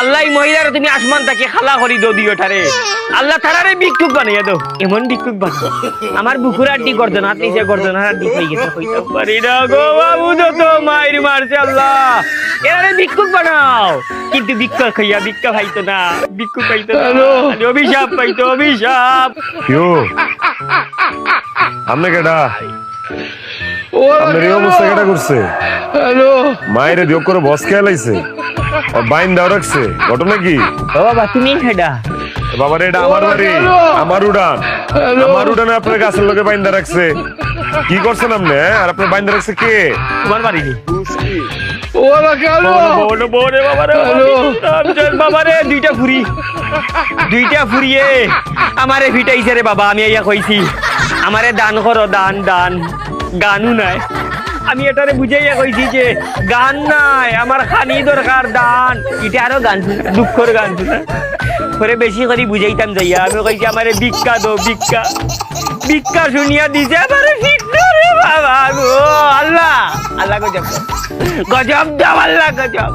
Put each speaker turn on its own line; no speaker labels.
আল্লাহ মহিলার তুমি আসমান তাকে খালা করি দো দিও ঠারে আল্লাহ তারারে ভিক্ষুক বানাইয়া দো এমন ভিক্ষুক বানাও। আমার বুকুর আড্ডি করতো না নিচে করতো না আড্ডি হয়ে গেছে কইতে পারি না গো বাবু তো তো মায়ের মারছে আল্লাহ। এরারে ভিক্ষুক বানাও। কিন্তু ভিক্ষা খাইয়া ভিক্ষা খাইতো না। ভিক্ষুক খাইতো না। অভিশাপ পাইতো অভিশাপ।
ইয়ো আপনি কেডা? অবস্থা কেডা করছে?
হ্যালো।
মায়ের যোগ করে বস খেয়ে লাইছে আর বাইন দাও রাখছে। ঘটনা কি?
ও বাবা তুমি হেডা।
বাবার এটা আমার বাড়ি। আমার উড়ান। আমার উড়ানে আপনার গাছের লোকে বাইন্দা রাখছে। কি করছেন আপনি হ্যাঁ? আর আপনার বাইন্দা রাখছে কে?
তোমার বাড়ি দুইটা ফুরি। দুইটা ফুরিয়ে আমারে ফিটাইছে রে বাবা আমি কইছি। আমারে দান করো দান দান। গানও নাই। আমি এটারে বুঝাইয়া কইছি যে গান নাই, আমার খানি দরকার দান। এটা আরও গান দুঃখর গান শুনা বেশি করে বুঝাইতাম যাইয়া। আমি কইছি আমার ভিক্ষা দো, ভিক্ষা। ভিক্ষা শুনিয়া দিছে আমারে রে বাবা গো, আল্লাহ। আল্লাহ গজব। গজব দাও আল্লাহ, গজব।